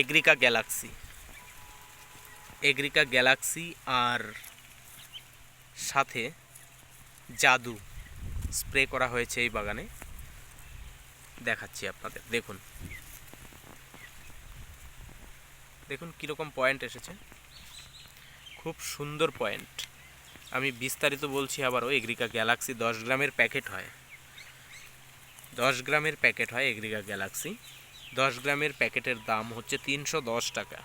এগ্রিকা Galaxy এগ্রিকা Galaxy আর সাথে জাদু spray করা হয়েছে এই বাগানে। দেখাচ্ছি আপনাদের, দেখুন। দেখুন কীরকম পয়েন্ট এসেছে। খুব সুন্দর পয়েন্ট আমি বিস্তারিত বলছি আবারও এগ্রিকা গ্যালাক্সি দশ গ্রামের প্যাকেট হয়। দশ গ্রামের প্যাকেট হয় এগ্রিকা গ্যালাক্সি দশ গ্রামের প্যাকেটের দাম হচ্ছে তিনশো দশ টাকা।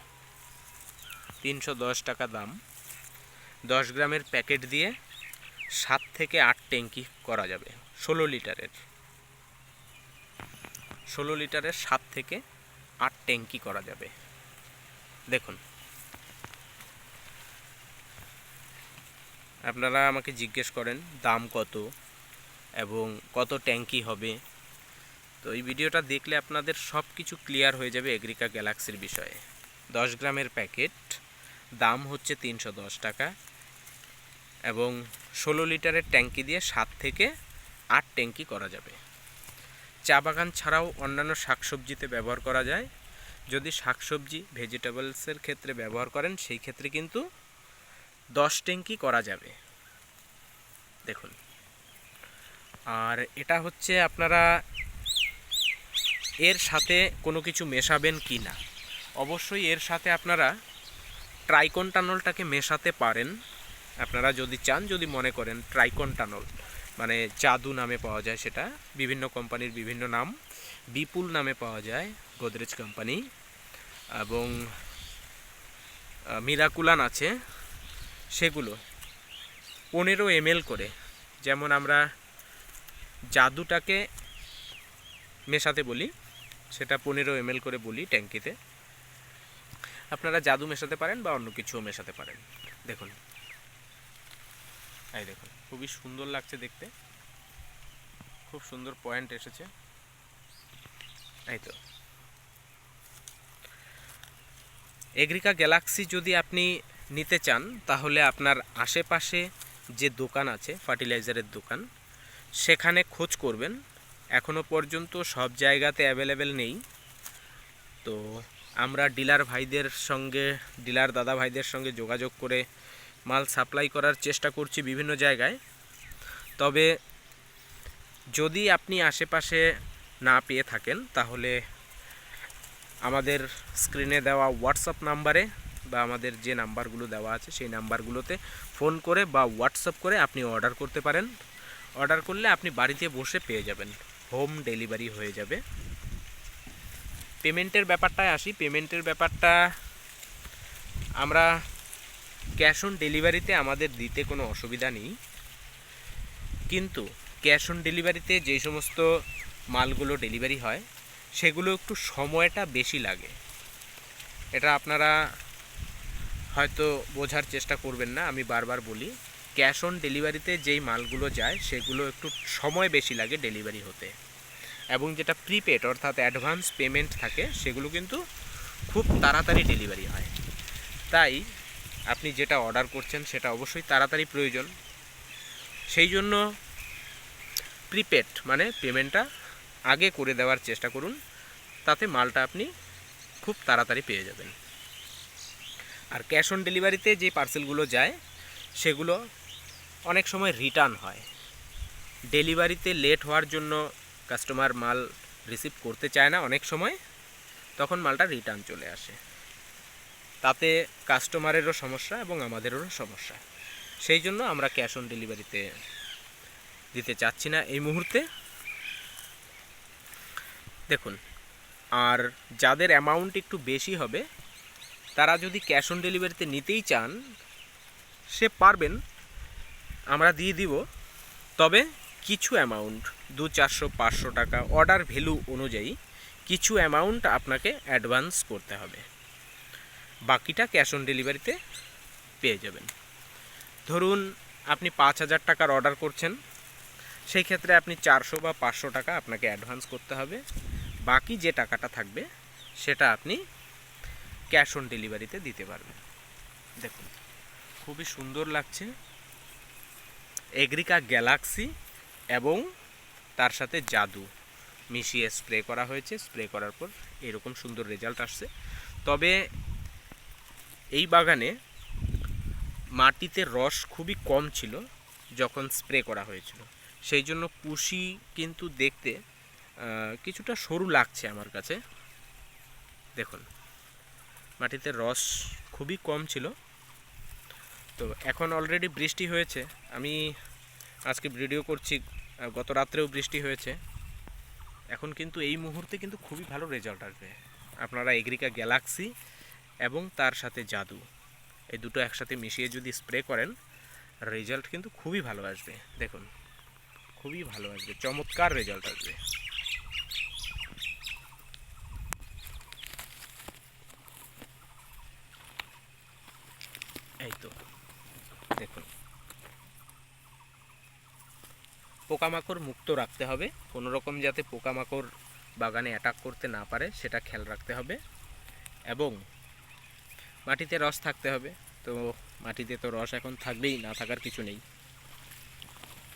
তিনশো দশ টাকা দাম। দশ গ্রামের প্যাকেট দিয়ে সাত থেকে আট ট্যাঙ্কি করা যাবে, ষোলো লিটারের। ষোলো লিটারের সাত থেকে আট ট্যাঙ্কি করা যাবে। দেখুন। আপনারা আমাকে জিজ্ঞেস করেন, দাম কত এবং কত ট্যাঙ্কি হবে? তো এই ভিডিওটা দেখলে আপনাদের সব কিছু ক্লিয়ার হয়ে যাবে এগ্রিকা গ্যালাক্সির বিষয়ে। দশ গ্রামের প্যাকেট, দাম হচ্ছে তিনশো দশ টাকা এবং ষোলো লিটারের ট্যাঙ্কি দিয়ে সাত থেকে আট ট্যাঙ্কি করা যাবে। চা বাগান ছাড়াও অন্যান্য শাকসবজিতে ব্যবহার করা যায়। যদি শাকসবজি ভেজিটেবলসের ক্ষেত্রে ব্যবহার করেন, সেই ক্ষেত্রে কিন্তু দশ ট্যাঙ্কি করা যাবে। দেখুন। আর এটা হচ্ছে আপনারা এর সাথে কোনো কিছু মেশাবেন কি না? অবশ্যই এর সাথে আপনারা ট্রাইকনটানলটাকে মেশাতে পারেন। আপনারা যদি চান, যদি মনে করেন ট্রাইকনটানল মানে জাদু নামে পাওয়া যায় সেটা, বিভিন্ন কোম্পানির বিভিন্ন নাম, বিপুল নামে পাওয়া যায় গোদরেজ কোম্পানি, এবং মিরাকুলান আছে সেগুলো। পনেরো এমএল করে, যেমন আমরা জাদুটাকে মেশাতে বলি সেটা পনেরো এমএল করে বলি ট্যাঙ্কিতে। আপনারা জাদু মেশাতে পারেন বা অন্য কিছুও মেশাতে পারেন। দেখুন। এই দেখুন, খুবই সুন্দর লাগছে দেখতে। খুব সুন্দর পয়েন্ট এসেছে। এই তো। এগ্রিকা গ্যালাক্সি যদি আপনি নিতে চান, তাহলে আপনার আশেপাশে যে দোকান আছে, ফার্টিলাইজারের দোকান, সেখানে খোঁজ করবেন। এখনও পর্যন্ত সব জায়গাতে অ্যাভেলেবেল নেই। তো আমরা ডিলার ভাইদের সঙ্গে ডিলার দাদা ভাইদের সঙ্গে যোগাযোগ করে মাল সাপ্লাই করার চেষ্টা করছি বিভিন্ন জায়গায়। তবে যদি আপনি আশেপাশে না পেয়ে থাকেন, তাহলে আমাদের স্ক্রিনে দেওয়া হোয়াটসঅ্যাপ নাম্বারে বা আমাদের যে নাম্বারগুলো দেওয়া আছে, সেই নাম্বারগুলোতে ফোন করে বা হোয়াটসঅ্যাপ করে আপনি অর্ডার করতে পারেন। অর্ডার করলে আপনি বাড়িতে বসে পেয়ে যাবেন। হোম ডেলিভারি হয়ে যাবে। পেমেন্টের ব্যাপারটায় আসি। পেমেন্টের ব্যাপারটা, আমরা ক্যাশ অন ডেলিভারিতে আমাদের দিতে কোনো অসুবিধা নেই। কিন্তু ক্যাশ অন ডেলিভারিতে যেই সমস্ত মালগুলো ডেলিভারি হয়, সেগুলো একটু সময়টা বেশি লাগে। এটা আপনারা হয়তো বোঝার চেষ্টা করবেন না, আমি বারবার বলি। ক্যাশ অন ডেলিভারিতে যেই মালগুলো যায়, সেগুলো একটু সময় বেশি লাগে ডেলিভারি হতে। এবং যেটা প্রিপেড, অর্থাৎ অ্যাডভান্স পেমেন্ট থাকে, সেগুলো কিন্তু খুব তাড়াতাড়ি ডেলিভারি হয়। তাই আপনি যেটা অর্ডার করছেন, সেটা অবশ্যই তাড়াতাড়ি প্রয়োজন। সেই জন্য প্রিপেড মানে পেমেন্টটা আগে করে দেওয়ার চেষ্টা করুন, তাতে মালটা আপনি খুব তাড়াতাড়ি পেয়ে যাবেন। আর ক্যাশ অন ডেলিভারিতে যে পার্সেলগুলো যায়, সেগুলো অনেক সময় রিটার্ন হয়। ডেলিভারিতে লেট হওয়ার জন্য কাস্টমার মাল রিসিভ করতে চায় না অনেক সময়, তখন মালটা রিটার্ন চলে আসে। তাতে কাস্টমারেরও সমস্যা এবং আমাদেরও সমস্যা। সেই জন্য আমরা ক্যাশ অন ডেলিভারিতে দিতে চাচ্ছি না এই মুহূর্তে। দেখুন, আর যাদের অ্যামাউন্ট একটু বেশি হবে, তারা যদি ক্যাশ অন ডেলিভারিতে নিতেই চান, সে পারবেন আমরা দিয়ে দিব, তবে কিছু অ্যামাউন্ট দু চারশো, পাঁচশো টাকা অর্ডার ভ্যালু অনুযায়ী কিছু অ্যামাউন্ট আপনাকে অ্যাডভান্স করতে হবে। বাকিটা ক্যাশ অন ডেলিভারিতে পেয়ে যাবেন। ধরুন আপনি পাঁচ হাজার টাকার অর্ডার করছেন, সেই ক্ষেত্রে আপনি চারশো বা পাঁচশো টাকা আপনাকে অ্যাডভান্স করতে হবে। বাকি যে টাকাটা থাকবে, সেটা আপনি ক্যাশ অন ডেলিভারিতে দিতে পারবেন। দেখুন, খুবই সুন্দর লাগছে। এগ্রিকা গ্যালাক্সি এবং তার সাথে জাদু মিশিয়ে স্প্রে করা হয়েছে। স্প্রে করার পর এরকম সুন্দর রেজাল্ট আসছে। তবে এই বাগানে মাটিতে রস খুবই কম ছিল যখন স্প্রে করা হয়েছিল। সেই জন্য কুশি কিন্তু দেখতে কিছুটা সরু লাগছে আমার কাছে। দেখুন, মাটিতে রস খুবই কম ছিল। তো এখন অলরেডি বৃষ্টি হয়েছে। আমি আজকে ভিডিও করছি গত রাত্রেও বৃষ্টি হয়েছে। এখন কিন্তু এই মুহূর্তে কিন্তু খুবই ভালো রেজাল্ট আসবে। আপনারা এগ্রিকা গ্যালাক্সি এবং তার সাথে জাদু, এই দুটো একসাথে মিশিয়ে যদি স্প্রে করেন রেজাল্ট কিন্তু খুবই ভালো আসবে। দেখুন, খুবই ভালো আসবে, চমৎকার রেজাল্ট আসবে এই তো দেখুন পোকামাকড় মুক্ত রাখতে হবে। কোনো রকম যাতে পোকামাকড় বাগানে অ্যাটাক করতে না পারে, সেটা খেয়াল রাখতে হবে। এবং মাটিতে রস থাকতে হবে। তো মাটিতে তো রস এখন থাকবেই, না থাকার কিছু নেই।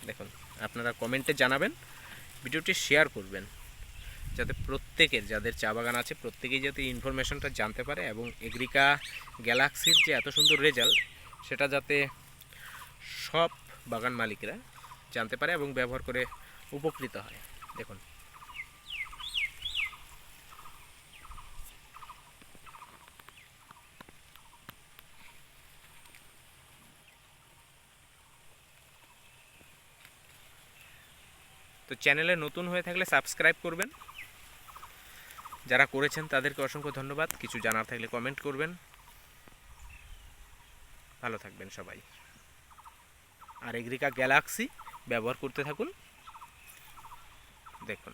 দেখুন, আপনারা কমেন্টে জানাবেন, ভিডিওটি শেয়ার করবেন। যাতে প্রত্যেকের, যাদের চা বাগান আছে, প্রত্যেকেই যাতে ইনফরমেশনটা জানতে পারে এবং এগ্রিকা গ্যালাক্সির যে এত সুন্দর রেজাল্ট সেটা যাতে সব বাগান মালিকরা জানতে পারে এবং ব্যবহার করে উপকৃত হয়। দেখুন। তো চ্যানেলে নতুন হয়ে থাকলে সাবস্ক্রাইব করবেন। যারা করেছেন তাদেরকে অসংখ্য ধন্যবাদ। কিছু জানার থাকলে কমেন্ট করবেন। ভালো থাকবেন সবাই। আর এগ্রিকা গ্যালাক্সি ব্যবহার করতে থাকুন। দেখুন।